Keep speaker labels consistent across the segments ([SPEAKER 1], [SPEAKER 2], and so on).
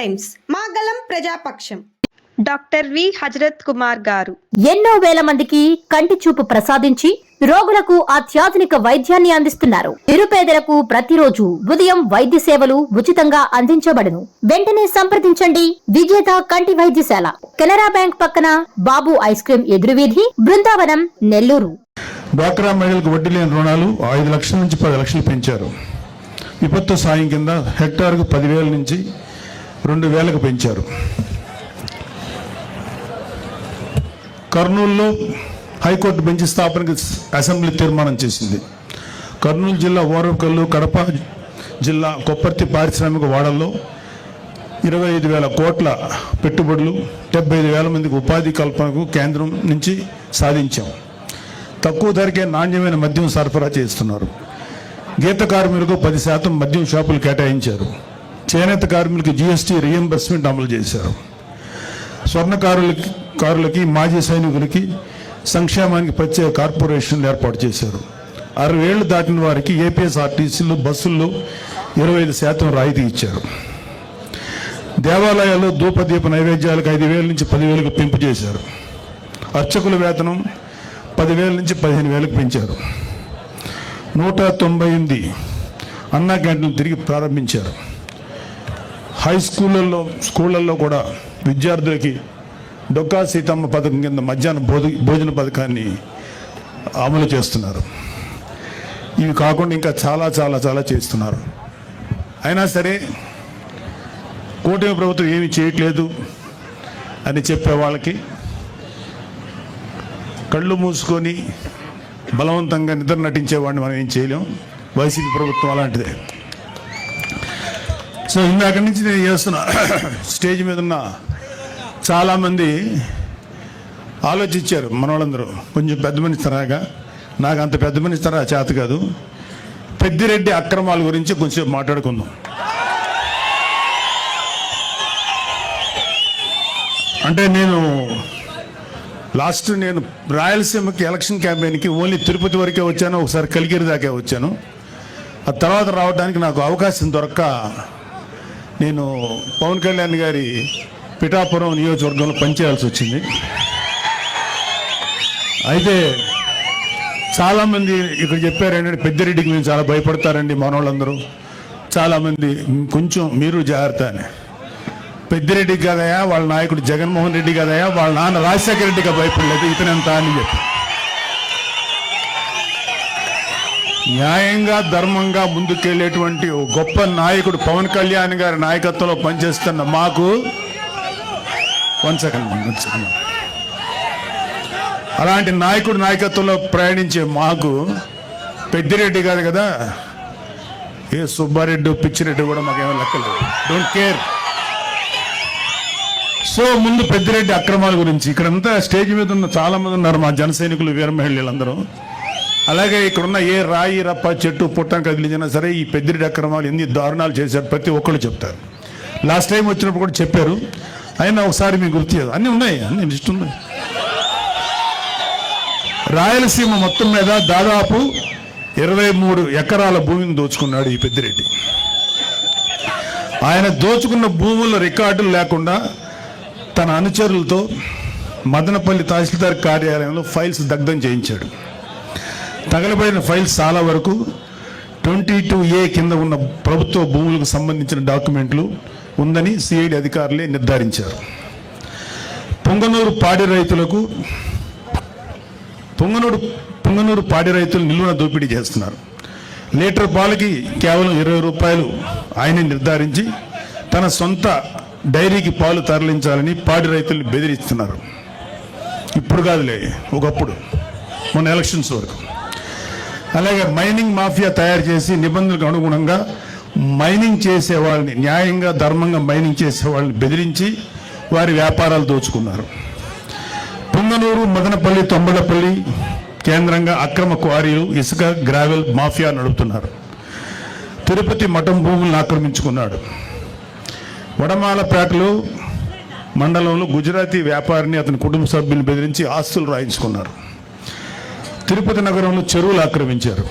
[SPEAKER 1] Times. మా గలం ప్రజాపక్షం.
[SPEAKER 2] Doctor V. Hazrat Kumar గారు.
[SPEAKER 3] ఎన్నో వేల మందికి కంటి చూపు ప్రసాదించి రోగులకు అత్యాధునిక వైద్యాన్ని అందిస్తున్నారు. నిరుపేదలకు ప్రతిరోజు ఉదయం వైద్య సేవలు ఉచితంగా అందించబడును. వెంటనే సంప్రదించండి. విజేత కంటి వైద్యశాల. కెనరా బ్యాంక్ పక్కన బాబు ఐస్ క్రీం ఎదురువీధి బృందావనం నెల్లూరు.
[SPEAKER 4] డ్వాక్రా మహిళలకు వడ్డీ లేని రుణాలు ఐదు లక్షల నుంచి పది లక్షలు పెంచారు. విపత్తు సాయం కింద హెక్టార్కు పదివేల నుంచి రెండు వేలకు పెంచారు. కర్నూలులో హైకోర్టు బెంచ్ స్థాపనకు అసెంబ్లీ తీర్మానం చేసింది. కర్నూలు జిల్లా ఓరవకల్లు కడప జిల్లా కొప్పర్తి పారిశ్రామిక వాడల్లో ఇరవై ఐదు వేల కోట్ల పెట్టుబడులు డెబ్బై ఐదు వేల మందికి ఉపాధి కల్పనకు కేంద్రం నుంచి సాధించాం. తక్కువ ధరకే నాణ్యమైన మద్యం సరఫరా చేస్తున్నారు. గీత కార్మికులకు పది శాతం మద్యం షాపులు కేటాయించారు. చేనేత కార్మికులకు జిఎస్టీ రియంబర్స్మెంట్ అమలు చేశారు. స్వర్ణకారులకి కారులకి మాజీ సైనికులకి సంక్షేమానికి ప్రత్యేక కార్పొరేషన్లు ఏర్పాటు చేశారు. అరవై ఏళ్ళు దాటిన వారికి ఏపీఎస్ఆర్టీసీలు బస్సుల్లో ఇరవై ఐదు శాతం రాయితీ ఇచ్చారు. దేవాలయాల్లో ధూపదీప నైవేద్యాలకు ఐదు వేల నుంచి పదివేలకు పెంపు చేశారు. అర్చకుల వేతనం పదివేల నుంచి పదిహేను వేలకు పెంచారు. నూట తొంభై ఎనిమిది అన్నా క్యాంటీన్లు తిరిగి ప్రారంభించారు. హై స్కూళ్ళల్లో స్కూళ్ళల్లో కూడా విద్యార్థులకి డొక్కా సీతమ్మ పథకం కింద మధ్యాహ్న భోజ భోజన పథకాన్ని అమలు చేస్తున్నారు. ఇవి కాకుండా ఇంకా చాలా చాలా చాలా చేస్తున్నారు. అయినా సరే కూటమి ప్రభుత్వం ఏమీ చేయట్లేదు అని చెప్పే వాళ్ళకి కళ్ళు మూసుకొని బలవంతంగా నిద్ర నటించేవాడిని మనం ఏం చేయలేం. వైసీపీ ప్రభుత్వం అలాంటిదే. సో ఇందాక నుంచి నేను చేస్తున్నా. స్టేజ్ మీద ఉన్న చాలామంది ఆలోచించారు మన వాళ్ళందరూ కొంచెం పెద్ద మనిషి తరాగా నాకు అంత పెద్ద మనిషి తరా చేత కాదు. పెద్దిరెడ్డి అక్రమాల గురించి కొంచెం మాట్లాడుకుందాం. అంటే నేను లాస్ట్ నేను రాయలసీమకి ఎలక్షన్ క్యాంపెయిన్కి ఓన్లీ తిరుపతి వరకే వచ్చాను ఒకసారి కలిగిరి దాకే వచ్చాను. ఆ తర్వాత రావడానికి నాకు అవకాశం దొరక్క నేను పవన్ కళ్యాణ్ గారి పిఠాపురం నియోజకవర్గంలో పనిచేయాల్సి వచ్చింది. అయితే చాలామంది ఇక్కడ చెప్పారంటే ఏంటంటే పెద్దిరెడ్డికి మేము చాలా భయపడతారండి మనోళ్ళందరూ చాలామంది కొంచెం మీరు జాగ్రత్త అని. పెద్దిరెడ్డి కదయా వాళ్ళ నాయకుడు జగన్మోహన్ రెడ్డి కదయా వాళ్ళ నాన్న రాజశేఖర రెడ్డిగా భయపడలేదు ఇతనంత అని చెప్పి. న్యాయంగా ధర్మంగా ముందుకెళ్ళేటువంటి గొప్ప నాయకుడు పవన్ కళ్యాణ్ గారి నాయకత్వంలో పనిచేస్తున్న మాకు వన్ సెకండ్ వన్ సెకండ్. అలాంటి నాయకుడు నాయకత్వంలో ప్రయాణించే మాకు పెద్దిరెడ్డి కాదు కదా ఏ సుబ్బారెడ్డి పిచ్చిరెడ్డి కూడా మాకేమో లెక్కలేదు. డోంట్ కేర్ సో ముందు పెద్దిరెడ్డి అక్రమాల గురించి ఇక్కడంతా స్టేజ్ మీద ఉన్న చాలా మంది ఉన్నారు మా జనసైనికులు వీర మహిళలందరూ అలాగే ఇక్కడ ఉన్న ఏ రాయి రప్ప చెట్టు పుట్టం కదిలించినా సరే ఈ పెద్దిరెడ్డి అక్రమాలు ఎన్ని దారుణాలు చేశారు ప్రతి ఒక్కళ్ళు చెప్తారు. లాస్ట్ టైం వచ్చినప్పుడు కూడా చెప్పారు. అయినా ఒకసారి మీకు గుర్తు చేయదు అన్నీ ఉన్నాయి అన్ని లిస్ట్ ఉన్నాయి. రాయలసీమ మొత్తం మీద దాదాపు ఇరవై మూడు ఎకరాల భూమిని దోచుకున్నాడు ఈ పెద్దిరెడ్డి. ఆయన దోచుకున్న భూముల రికార్డులు లేకుండా తన అనుచరులతో మదనపల్లి తహసీల్దార్ కార్యాలయంలో ఫైల్స్ దగ్ధం చేయించాడు. తగలబడిన ఫైల్స్ చాలా వరకు ట్వంటీ టూ ఏ కింద ఉన్న ప్రభుత్వ భూములకు సంబంధించిన డాక్యుమెంట్లు ఉందని సిఐడి అధికారులే నిర్ధారించారు. పొంగనూరు పాడి రైతులకు పొంగనూరు పొంగనూరు పాడి రైతులు నిల్వన దోపిడీ చేస్తున్నారు. లీటర్ పాలకి కేవలం ఇరవై రూపాయలు ఆయన నిర్ధారించి తన సొంత డైరీకి పాలు తరలించాలని పాడి రైతుల్ని బెదిరిస్తున్నారు. ఇప్పుడు కాదులే ఒకప్పుడు మొన్న ఎలక్షన్స్ వరకు. అలాగే మైనింగ్ మాఫియా తయారు చేసి నిబంధనలకు అనుగుణంగా మైనింగ్ చేసే వాళ్ళని న్యాయంగా ధర్మంగా మైనింగ్ చేసే వాళ్ళని బెదిరించి వారి వ్యాపారాలు దోచుకున్నారు. పుంగనూరు మదనపల్లి తొంబలపల్లి కేంద్రంగా అక్రమ క్వారీలు ఇసుక గ్రావెల్ మాఫియా నడుపుతున్నారు. తిరుపతి మఠం భూములను ఆక్రమించుకున్నాడు. వడమాలపేటలో మండలంలో గుజరాతీ వ్యాపారిని అతని కుటుంబ సభ్యులను బెదిరించి ఆస్తులు రాయించుకున్నారు. తిరుపతి నగరంలో చెరువులు ఆక్రమించారు.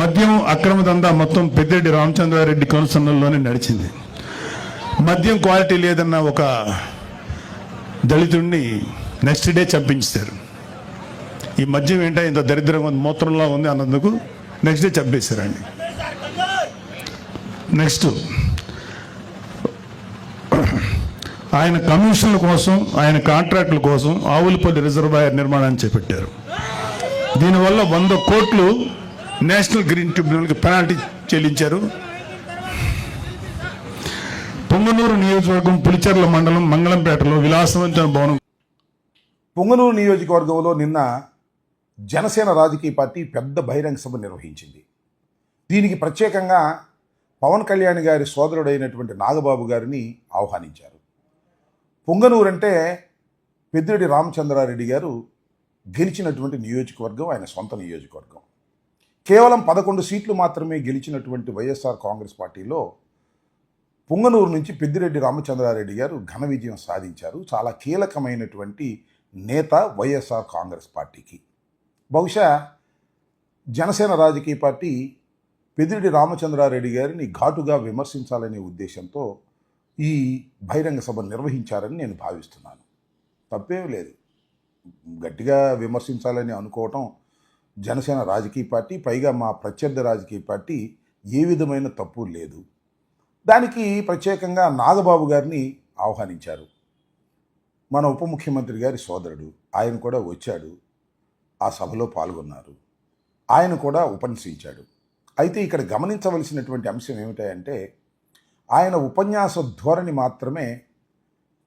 [SPEAKER 4] మద్యం అక్రమ దందా మొత్తం పెద్దిరెడ్డి రామచంద్రారెడ్డి కనుసన్నల్లోనే నడిచింది. మద్యం క్వాలిటీ లేదన్న ఒక దళితుడిని నెక్స్ట్ డే చంపించారు. ఈ మద్యం ఏంటో ఇంత దరిద్రంగా ఉంది మూత్రంలో ఉంది అన్నందుకు నెక్స్ట్ డే చంపేశారండి నెక్స్ట్ ఆయన కమిషన్ల కోసం ఆయన కాంట్రాక్టుల కోసం ఆవులపల్లి రిజర్వాయర్ నిర్మాణాన్ని చేపట్టారు. దీనివల్ల వంద కోట్లు నేషనల్ గ్రీన్ ట్రిబ్యునల్కి పెనాల్టీ చెల్లించారు. పొంగనూరు నియోజకవర్గం పులిచెర్ల మండలం మంగళంపేటలో విలాసవంతమైన భవనం.
[SPEAKER 5] పొంగనూరు నియోజకవర్గంలో నిన్న జనసేన రాజకీయ పార్టీ పెద్ద బహిరంగ సభ నిర్వహించింది. దీనికి ప్రత్యేకంగా పవన్ కళ్యాణ్ గారి సోదరుడైనటువంటి నాగబాబు గారిని ఆహ్వానించారు. పొంగనూరు అంటే పెద్దిరెడ్డి రామచంద్రారెడ్డి గారు గెలిచినటువంటి నియోజకవర్గం ఆయన సొంత నియోజకవర్గం. కేవలం పదకొండు సీట్లు మాత్రమే గెలిచినటువంటి వైఎస్ఆర్ కాంగ్రెస్ పార్టీలో పుంగనూరు నుంచి పెద్దిరెడ్డి రామచంద్రారెడ్డి గారు ఘన విజయం సాధించారు. చాలా కీలకమైనటువంటి నేత వైఎస్ఆర్ కాంగ్రెస్ పార్టీకి. బహుశా జనసేన రాజకీయ పార్టీ పెద్దిరెడ్డి రామచంద్రారెడ్డి గారిని ఘాటుగా విమర్శించాలనే ఉద్దేశంతో ఈ బహిరంగ సభ నిర్వహించారని నేను భావిస్తున్నాను. తప్పేం లేదు. గట్టిగా విమర్శించాలని అనుకోవటం జనసేన రాజకీయ పార్టీ పైగా మా ప్రత్యర్థి రాజకీయ పార్టీ ఏ విధమైన తప్పు లేదు. దానికి ప్రత్యేకంగా నాగబాబు గారిని ఆహ్వానించారు. మన ఉప ముఖ్యమంత్రి గారి సోదరుడు ఆయన కూడా వచ్చాడు ఆ సభలో పాల్గొన్నారు. ఆయన కూడా ఉపన్యసించాడు. అయితే ఇక్కడ గమనించవలసినటువంటి అంశం ఏమిటంటే ఆయన ఉపన్యాస ధోరణి మాత్రమే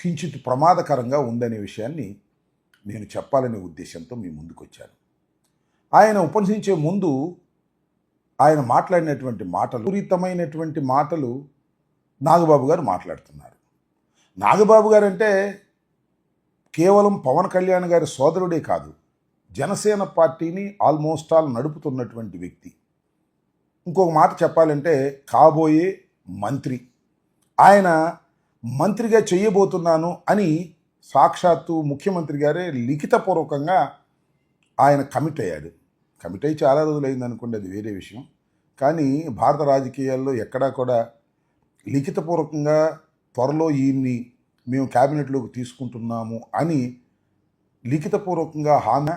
[SPEAKER 5] కించిత్ ప్రమాదకరంగా ఉందనే విషయాన్ని నేను చెప్పాలనే ఉద్దేశంతో మీ ముందుకు వచ్చాను ఆయన ఉపన్యసించే ముందు ఆయన మాట్లాడినటువంటి మాటలు విపరీతమైనటువంటి మాటలు నాగబాబు గారు మాట్లాడుతున్నారు. నాగబాబు గారు అంటే కేవలం పవన్ కళ్యాణ్ గారి సోదరుడే కాదు జనసేన పార్టీని ఆల్మోస్ట్ ఆల్ నడుపుతున్నటువంటి వ్యక్తి. ఇంకొక మాట చెప్పాలంటే కాబోయే మంత్రి. ఆయన మంత్రిగా చేయబోతున్నాను అని సాక్షాత్తు ముఖ్యమంత్రి గారే లిఖితపూర్వకంగా ఆయన కమిట్ అయ్యాడు. కమిట్ అయ్యి చాలా రోజులు అయింది అనుకోండి అది వేరే విషయం. కానీ భారత రాజకీయాల్లో ఎక్కడా కూడా లిఖితపూర్వకంగా త్వరలో ఈయన్ని మేము క్యాబినెట్లోకి తీసుకుంటున్నాము అని లిఖితపూర్వకంగా హామీ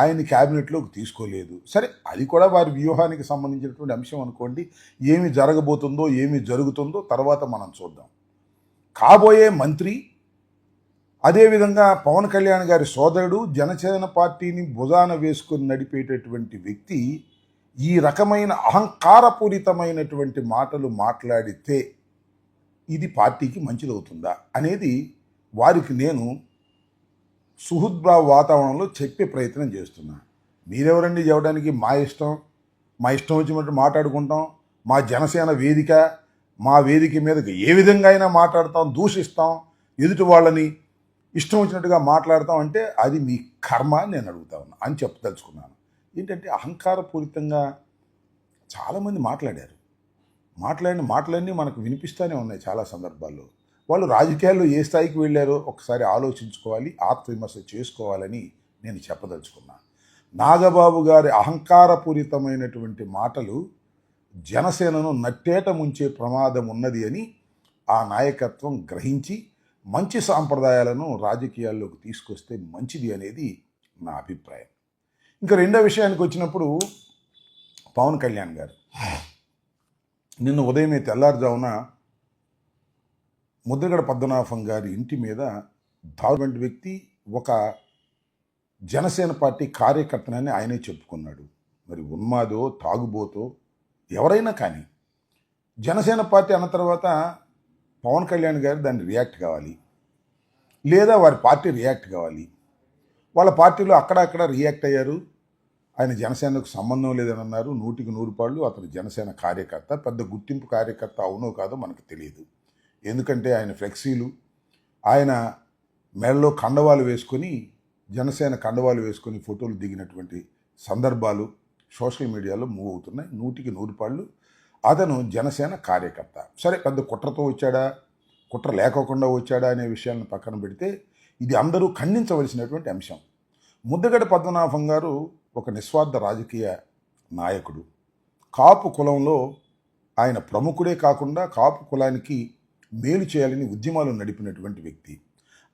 [SPEAKER 5] ఆయన క్యాబినెట్లోకి తీసుకోలేదు. సరే అది కూడా వారి వ్యూహానికి సంబంధించినటువంటి అంశం అనుకోండి. ఏమి జరగబోతుందో ఏమి జరుగుతుందో తర్వాత మనం చూద్దాం. కాబోయే మంత్రి అదేవిధంగా పవన్ కళ్యాణ్ గారి సోదరుడు జనసేన పార్టీని భుజాన వేసుకొని నడిపేటటువంటి వ్యక్తి ఈ రకమైన అహంకారపూరితమైనటువంటి మాటలు మాట్లాడితే ఇది పార్టీకి మంచిదవుతుందా అనేది వారికి నేను సుహృద్భావ వాతావరణంలో చెప్పే ప్రయత్నం చేస్తున్నా. మీరెవరండి చెప్పడానికి మా ఇష్టం? మా ఇష్టం వచ్చినట్టు మాట్లాడుకుంటాం? మా జనసేన వేదిక మా వేదిక మీద ఏ విధంగా అయినా మాట్లాడతాం దూషిస్తాం ఎదుటి వాళ్ళని ఇష్టం వచ్చినట్టుగా మాట్లాడతాం అంటే అది మీ కర్మ అని నేను అడుగుతా ఉన్నా అని చెప్పదలుచుకున్నాను ఏంటంటే అహంకారపూరితంగా చాలామంది మాట్లాడారు. మాట్లాడిన మాటలన్నీ మనకు వినిపిస్తూనే ఉన్నాయి చాలా సందర్భాల్లో. వాళ్ళు రాజకీయాల్లో ఏ స్థాయికి వెళ్ళారో ఒకసారి ఆలోచించుకోవాలి ఆత్మవిమర్శ చేసుకోవాలని నేను చెప్పదలుచుకున్నాను నాగబాబు గారి అహంకారపూరితమైనటువంటి మాటలు జనసేనను నట్టేట ముంచే ప్రమాదం ఉన్నది అని ఆ నాయకత్వం గ్రహించి మంచి సాంప్రదాయాలను రాజకీయాల్లోకి తీసుకొస్తే మంచిది అనేది నా అభిప్రాయం. ఇంకా రెండో విషయానికి వచ్చినప్పుడు పవన్ కళ్యాణ్ గారు. నిన్న ఉదయమే తెల్లారుజామున ముద్రగడ పద్మనాభం గారి ఇంటి మీద దారుణమైన వ్యక్తి ఒక జనసేన పార్టీ కార్యకర్తనని ఆయనే చెప్పుకున్నాడు. మరి ఉన్మాదో తాగుబోతో ఎవరైనా కానీ జనసేన పార్టీ అన్న తర్వాత పవన్ కళ్యాణ్ గారు దాన్ని రియాక్ట్ కావాలి. లేదా వారి పార్టీ రియాక్ట్ కావాలి. వాళ్ళ పార్టీలో అక్కడక్కడ రియాక్ట్ అయ్యారు. ఆయన జనసేనకు సంబంధం లేదని అన్నారు. నూటికి నూరు పాళ్ళు అతను జనసేన కార్యకర్త. పెద్ద గుర్తింపు కార్యకర్త అవునో కాదో మనకు తెలియదు. ఎందుకంటే ఆయన ఫ్లెక్సీలు. ఆయన మెడలో కండవాలు వేసుకొని జనసేన కండవాలు వేసుకొని ఫోటోలు దిగినటువంటి సందర్భాలు సోషల్ మీడియాలో మూవ్ అవుతున్నాయి. నూటికి నూరు పాళ్ళు అతను జనసేన కార్యకర్త. సరే పెద్ద కుట్రతో వచ్చాడా? కుట్ర లేకోకుండా వచ్చాడా అనే విషయాలను పక్కన పెడితే ఇది అందరూ ఖండించవలసినటువంటి అంశం. ముద్దగడ పద్మనాభం గారు ఒక నిస్వార్థ రాజకీయ నాయకుడు. కాపు కులంలో ఆయన ప్రముఖుడే కాకుండా కాపు కులానికి మేలు చేయాలని ఉద్యమాలు నడిపినటువంటి వ్యక్తి.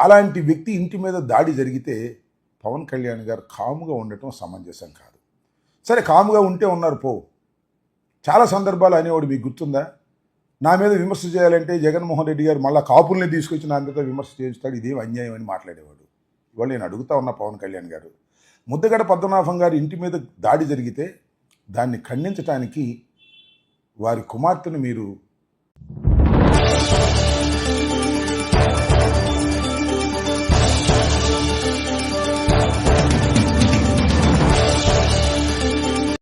[SPEAKER 5] అలాంటి వ్యక్తి ఇంటి మీద దాడి జరిగితే పవన్ కళ్యాణ్ గారు కాముగా ఉండటం సమంజసం కాదు. సరే కాముగా ఉంటే ఉన్నారు పో. చాలా సందర్భాలు అనేవాడు మీకు గుర్తుందా? నా మీద విమర్శ చేయాలంటే జగన్మోహన్ రెడ్డి గారు మళ్ళీ కాపుల్ని తీసుకొచ్చి నా మీద విమర్శ చేస్తాడు ఇదేం అన్యాయం అని మాట్లాడేవాడు. ఇవాళ నేను అడుగుతా ఉన్నా పవన్ కళ్యాణ్ గారు ముద్దగడ పద్మనాభం గారి ఇంటి మీద దాడి జరిగితే దాన్ని ఖండించటానికి వారి కుమార్తెను మీరు